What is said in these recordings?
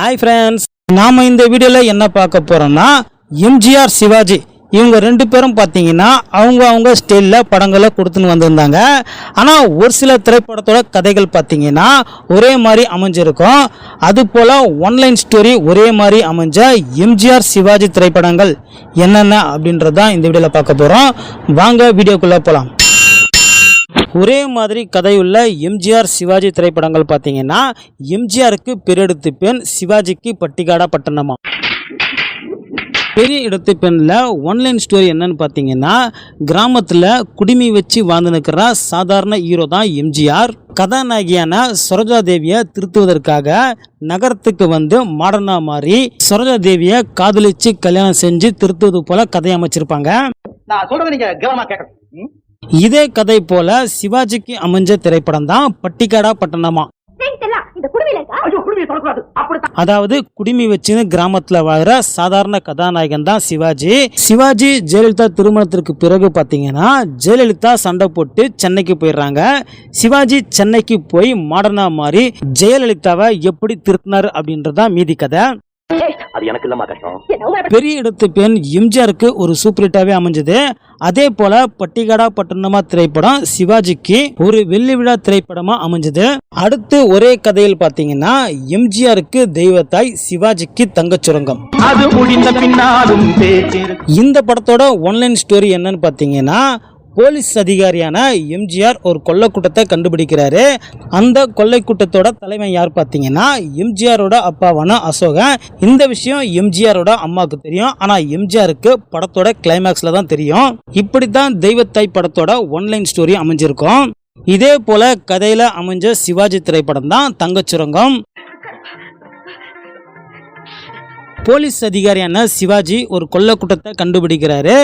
Hi friends நாம இந்த வீடியோவில் என்ன பார்க்க போறோம்னா எம்ஜிஆர் சிவாஜி. இவங்க ரெண்டு பேரும் பார்த்தீங்கன்னா அவங்க அவங்க ஸ்டைலில் படங்களை கொடுத்துன்னு வந்திருந்தாங்க. ஆனால் ஒரு சில திரைப்படத்தோட கதைகள் பார்த்தீங்கன்னா ஒரே மாதிரி அமைஞ்சிருக்கும். அது போல் ஒன்லைன் ஸ்டோரி ஒரே மாதிரி அமைஞ்ச எம்ஜிஆர் சிவாஜி திரைப்படங்கள் என்னென்ன அப்படின்றது தான் இந்த வீடியோவில் பார்க்க போகிறோம் வாங்க வீடியோக்குள்ளே போகலாம் ஒரே மாதிரி கதையுள்ள எம்ஜிஆர் சிவாஜி திரைப்படங்கள் பார்த்தீங்கன்னா எம்ஜிஆருக்கு பெரியெடுத்து பெண் சிவாஜிக்கு பட்டிக்காடா பட்டணமா? பெரிய இடத்து பெண்ணில் ஒன்லைன் ஸ்டோரி என்னன்னு பார்த்தீங்கன்னா கிராமத்தில் குடிமி வச்சு வாழ்ந்து நிற்கிற சாதாரண ஹீரோ தான் எம்ஜிஆர். கதாநாயகியான சரோஜா தேவியை திருத்துவதற்காக நகரத்துக்கு வந்து மாடர்னா மாறி சரோஜா தேவியை காதலிச்சு கல்யாணம் செஞ்சு திருத்துவது போல கதை அமைச்சிருப்பாங்க. நான் சொல்றது நீங்க கவனமா கேட்கணும் இதே கதை போல சிவாஜிக்கு அமைஞ்ச திரைப்படம் தான் பட்டிக்காடா பட்டணமா. அதாவது குடிமி வச்சுன்னு கிராமத்துல வாழ்கிற சாதாரண கதாநாயகன் தான் சிவாஜி. சிவாஜி ஜெயலலிதா திருமணத்திற்கு பிறகு பார்த்தீங்கன்னா ஜெயலலிதா சண்டை போட்டு சென்னைக்கு போயிடுறாங்க. சிவாஜி சென்னைக்கு போய் மாடர்னா மாறி ஜெயலலிதாவை எப்படி திருத்தினார் அப்படின்றதான் மீதி கதை. அது எனக்கு இல்லம்மா கஷ்டம். பெரிய இடத்து பெண் எம்ஜிஆருக்கு ஒரு சூப்பர் ஹிட்டாவே அமைஞ்சது. அதே போல பட்டிகாடா பட்டணமா திரைப்படம் சிவாஜிக்கு ஒரு வெள்ளி விழா திரைப்படமா அமைஞ்சது. அடுத்து ஒரே கதையில் பாத்தீங்கன்னா எம்ஜிஆருக்கு தெய்வத்தாய் சிவாஜிக்கு தங்கச் சுரங்கம். அது முடிந்த பின்னாலும் பேச்சிரு இந்த படத்தோட ஒன்லைன் ஸ்டோரி என்னன்னு பார்த்தீங்கன்னா போலீஸ் அதிகாரியான எம்ஜிஆர் ஒரு கொள்ளை கூட்டத்தை கண்டுபிடிக்கிறாரு. அந்த கொள்ளை கூட்டத்தோட தலைமை யார் பார்த்தீங்கன்னா எம்ஜிஆரோட அப்பாவான அசோகன். இந்த விஷயம் எம்ஜிஆரோட அம்மாவுக்கு தெரியும். ஆனால் எம்ஜிஆருக்கு படத்தோட கிளைமேக்ஸில் தான் தெரியும். இப்படி தான் தெய்வத்தாய் படத்தோட ஒன்லைன் ஸ்டோரி அமைஞ்சிருக்கும். இதே போல கதையில அமைஞ்ச சிவாஜி திரைப்படம் தான் தங்கச்சுரங்கம். போலீஸ் அதிகாரியான சிவாஜி ஒரு கொள்ளை கூட்டத்தை கண்டுபிடிக்கிறாரு.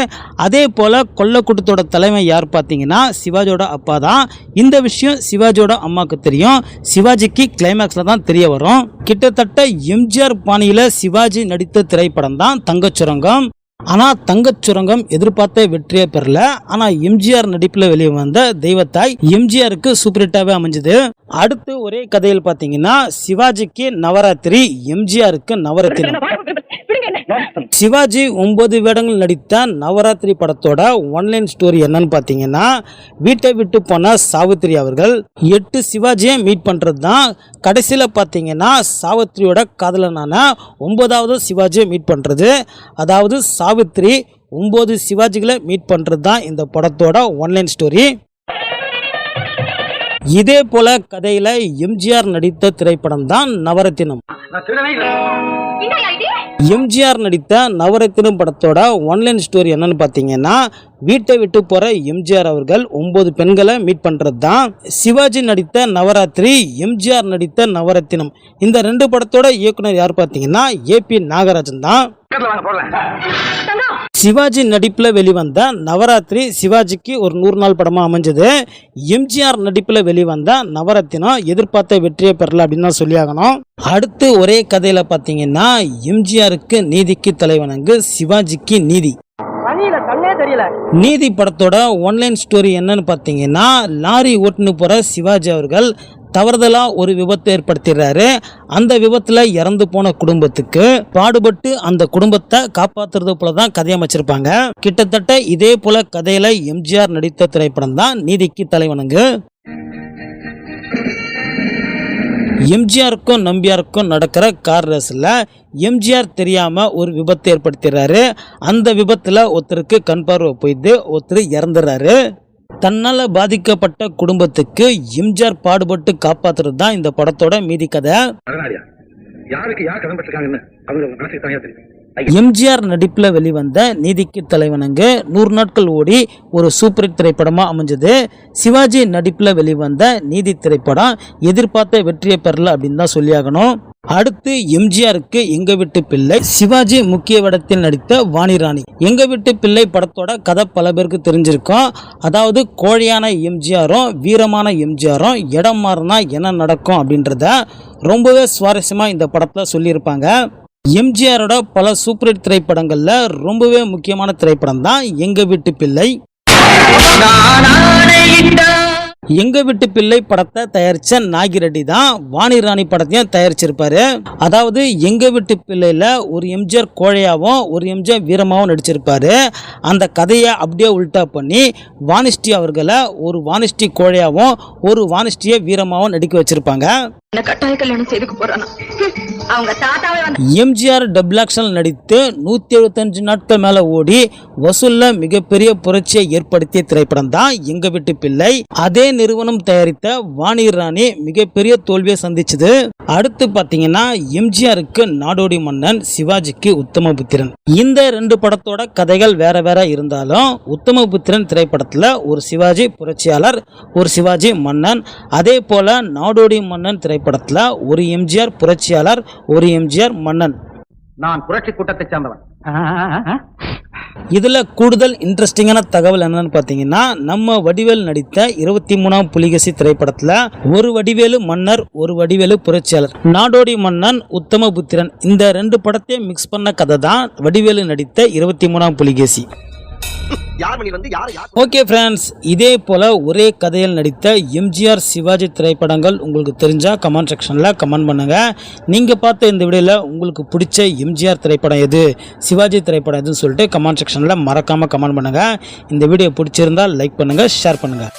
அதே போல் கொள்ளை கூட்டத்தோட தலைமை யார் பார்த்தீங்கன்னா சிவாஜியோட அப்பா தான். இந்த விஷயம் சிவாஜியோட அம்மாவுக்கு தெரியும். சிவாஜிக்கு கிளைமேக்ஸில் தான் தெரிய வரும். கிட்டத்தட்ட எம்ஜிஆர் பாணியில் சிவாஜி நடித்த திரைப்படம் தான் தங்கச்சுரங்கம். ஆனால் தங்கச்சுரங்கம் எதிர்பார்த்த வெற்றியை பெறல. ஆனால் எம்ஜிஆர் நடிப்பில் வெளியே வந்த தெய்வத்தாய் எம்ஜிஆருக்கு சூப்பர் ஹிட்டாகவே அமைஞ்சது. அடுத்து ஒரே கதையில் பார்த்தீங்கன்னா சிவாஜிக்கு நவராத்திரி எம்ஜிஆருக்கு நவராத்திரி. சிவாஜி ஒன்பது வேடங்கள் நடித்த நவராத்திரி படத்தோட ஒன்லைன் ஸ்டோரி என்னன்னு பார்த்தீங்கன்னா வீட்டை விட்டு போன சாவித்திரி அவர்கள் எட்டு சிவாஜியை மீட் பண்ணுறது தான் கடைசியில் பார்த்தீங்கன்னா சாவித்திரியோட காதலனான ஒன்பதாவது சிவாஜியை மீட் பண்ணுறது அதாவது சாவித்திரி ஒம்பது சிவாஜிகளை மீட் பண்ணுறது தான் இந்த படத்தோட ஒன்லைன் ஸ்டோரி இதே போல கதையில எம்ஜிஆர் நடித்த திரைப்படம் தான் நவரத்தினம். எம்ஜிஆர் நடித்த நவரத்தினம் படத்தோட ஒன்லைன் ஸ்டோரி என்னன்னு பார்த்தீங்கன்னா வீட்டை விட்டு போற எம்ஜிஆர் அவர்கள் ஒன்பது பெண்களை மீட் பண்றது தான். சிவாஜி நடித்த நவராத்திரி எம்ஜிஆர் நடித்த நவரத்தினம். இந்த ரெண்டு படத்தோட இயக்குனர் யார் பார்த்தீங்கன்னா ஏபி நாகராஜன் தான். சிவாஜி நடிப்பில் வெளிவந்த நவராத்திரி சிவாஜிக்கு ஒரு நூறு நாள் படமாக அமைஞ்சது. எம்ஜிஆர் நடிப்பில் வெளிவந்த நவரத்தினம் எதிர்பார்த்த வெற்றியை பெறல அப்படின்னு தான் சொல்லியாகணும். அடுத்து ஒரே கதையில் பார்த்தீங்கன்னா எம்ஜிஆருக்கு நீதிக்கு தலைவணங்கு சிவாஜிக்கு நீதி. நீதி படத்தோட ஒன்லைன் ஸ்டோரி என்னன்னு பார்த்தீங்கன்னா லாரி ஓட்டுன்னு போகிற சிவாஜி அவர்கள் தவறுதலாக ஒரு விபத்தை ஏற்படுத்திடுறாரு அந்த விபத்தில் இறந்து போன குடும்பத்துக்கு பாடுபட்டு அந்த குடும்பத்தை காப்பாற்றுறது போல தான் கதையமைச்சிருப்பாங்க கிட்டத்தட்ட இதே போல கதையில் எம்ஜிஆர் நடித்த திரைப்படம் தான் நீதிக்கு தலைவனுங்கு எம்ஜிஆருக்கும் நம்பியாருக்கும் நடக்கிற கார் ரேஸில் எம்ஜிஆர் தெரியாமல் ஒரு விபத்தை ஏற்படுத்திடுறாரு அந்த விபத்தில் ஒருத்தருக்கு கண் பார்வை போயிட்டு ஒருத்தர் இறந்துடுறாரு தன்னால் பாதிக்கப்பட்ட குடும்பத்துக்கு எம்ஜிஆர் பாடுபட்டு காப்பாத்துறது தான் இந்த படத்தோட மீதி கதை. யாருக்கு யார் கடன் பட்டிருக்காங்கன்னு அவங்க மனசுக்கு தனியாக தெரியும்? எம்ஜிஆர் நடிப்பில் வெளிவந்த நீதிக்கு தலைவனங்க நூறு நாட்கள் ஓடி ஒரு சூப்பர் ஹிட் திரைப்படமாக அமைஞ்சது. சிவாஜி நடிப்பில் வெளிவந்த நீதி திரைப்படம் எதிர்பார்த்த வெற்றியை பெறல அப்படின்னு தான் சொல்லியாகணும். அடுத்து எம்ஜிஆருக்கு எங்க வீட்டு பிள்ளை சிவாஜி முக்கிய வேடத்தில் நடித்த வாணிராணி எங்க வீட்டு பிள்ளை படத்தோட கதை பல பேருக்கு தெரிஞ்சிருக்கும். அதாவது கோழையான எம்ஜிஆரும் வீரமான எம்ஜிஆரும் இடம் மாறினா என்ன நடக்கும் அப்படின்றத ரொம்பவே சுவாரஸ்யமாக இந்த படத்தில் சொல்லியிருப்பாங்க. எம்ஜிஆரோட பல சூப்பர் ஹிட் திரைப்படங்கள்ல ரொம்பவே முக்கியமான திரைப்படம் தான் எங்க வீட்டு பிள்ளை. எங்க வீட்டு பிள்ளை படத்தை தயாரிச்ச நாகிரெட்டி தான் வாணி ராணி படத்தையும் தயாரிச்சிருப்பாரு. அதாவது எங்க வீட்டு பிள்ளையில ஒரு எம்ஜிஆர் கோழையாவும் ஒரு எம்ஜிஆர் வீரமாகவும் நடிச்சிருப்பாரு. அந்த கதையை அப்படியே உல்டா பண்ணி வானிஷ்டி அவர்களை ஒரு வானிஷ்டி கோழையாவும் ஒரு வானிஷ்டியை வீரமாகவும் நடிக்க வச்சிருப்பாங்க. எம்ஜிஆர் டபுள் ஆக்ஷன் நடித்து நூத்தி எழுபத்தஞ்சு நாட்கள் மேல ஓடி வசூல்ல மிகப்பெரிய புரட்சியை ஏற்படுத்திய திரைப்படம் தான் எங்க வீட்டு பிள்ளை. அதே நிறுவனம் தயாரித்த வாணி ராணி மிகப்பெரிய தோல்வியை சந்திச்சது. அடுத்து பாத்தீங்கன்னா எம்ஜிஆருக்கு நாடோடி மன்னன் சிவாஜிக்கு உத்தமபுத்திரன் இந்த ரெண்டு படத்தோட கதைகள் வேற வேற இருந்தாலும் உத்தமபுத்திரன் திரைப்படத்துல ஒரு சிவாஜி புரட்சியாளர் ஒரு சிவாஜி மன்னன் அதே போல நாடோடி மன்னன் திரைப்படத்தில் ஒரு எம்ஜிஆர் புரட்சியாளர் ஒரு எம்ஜிஆர் மன்னன். நான் புரட்சி கூட்டத்தை சேர்ந்தவன். இதில் கூடுதல் இன்ட்ரெஸ்டிங்கான தகவல் என்னன்னு பார்த்தீங்கன்னா நம்ம வடிவேல் நடித்த இருபத்தி மூணாம் புலிகேசி திரைப்படத்தில் ஒரு வடிவேலு மன்னர் ஒரு வடிவேலு புரட்சியாளர். நாடோடி மன்னன் உத்தமபுத்திரன். இந்த ரெண்டு படத்தையும் மிக்ஸ் பண்ண கதை தான் வடிவேலு நடித்த இருபத்தி மூணாம் புலிகேசி. ஓகே ஃப்ரெண்ட்ஸ் இதே போல் ஒரே கதையில் நடித்த எம்ஜிஆர் சிவாஜி திரைப்படங்கள் உங்களுக்கு தெரிஞ்சால் கமெண்ட் செக்ஷனில் கமெண்ட் பண்ணுங்கள் நீங்கள் பார்த்த இந்த வீடியோவில் உங்களுக்கு பிடிச்ச எம்ஜிஆர் திரைப்படம் எது சிவாஜி திரைப்படம் எதுன்னு சொல்லிட்டு கமெண்ட் செக்ஷனில் மறக்காமல் கமெண்ட் பண்ணுங்கள் இந்த வீடியோ பிடிச்சிருந்தால் லைக் பண்ணுங்கள் ஷேர் பண்ணுங்கள்